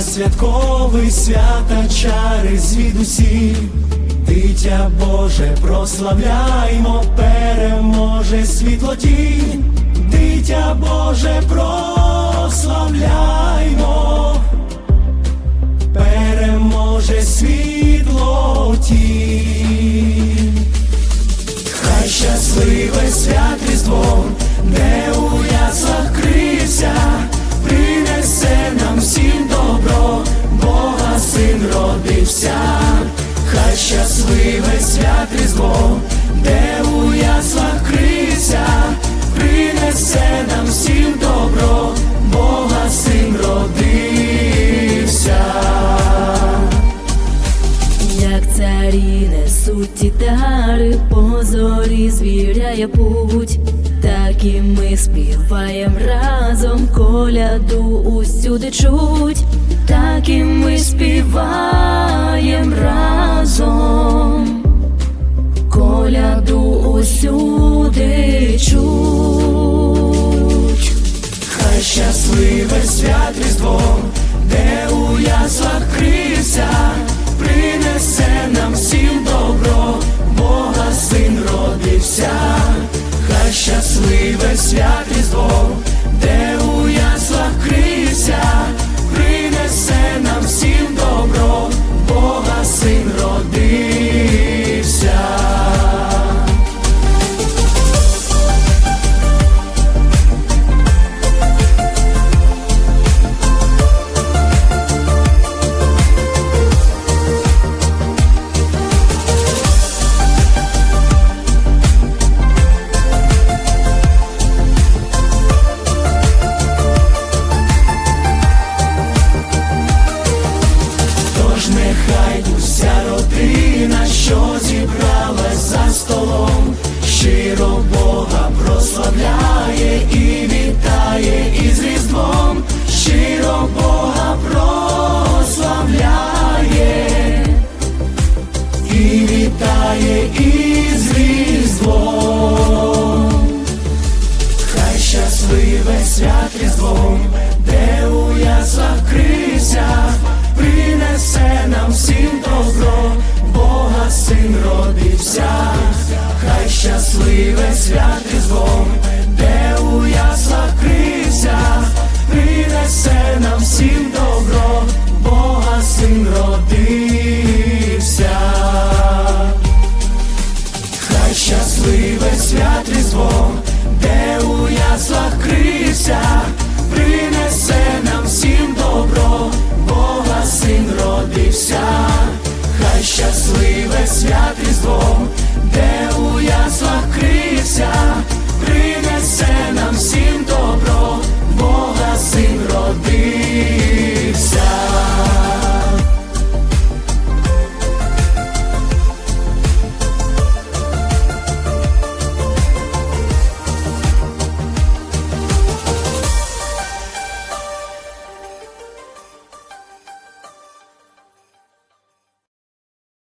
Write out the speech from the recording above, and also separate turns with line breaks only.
святковий свята чари звідусі, дитя Боже, прославляймо, переможе світло тінь, дитя Боже, прославляймо, хай щасливе свят Різдво, де у яслах крився, принесе нам всім добро, Бога син родився.
Як царі несуть тітари, по зорі звіряє путь, так і ми співаєм разом, коляду усюди чуть, так і ми співаєм разом, коляду усюди чуть.
Хай щасливе свят Різдво, щасливе свят Різдвом, де у яслах крився, принесе нам всім добро, Бога син родився, хай щасливе свят Різдвом, де у яслах крився, принесе нам всім добро, Бога син родився. Хай щасливе свят Різдво, де у яслах крився,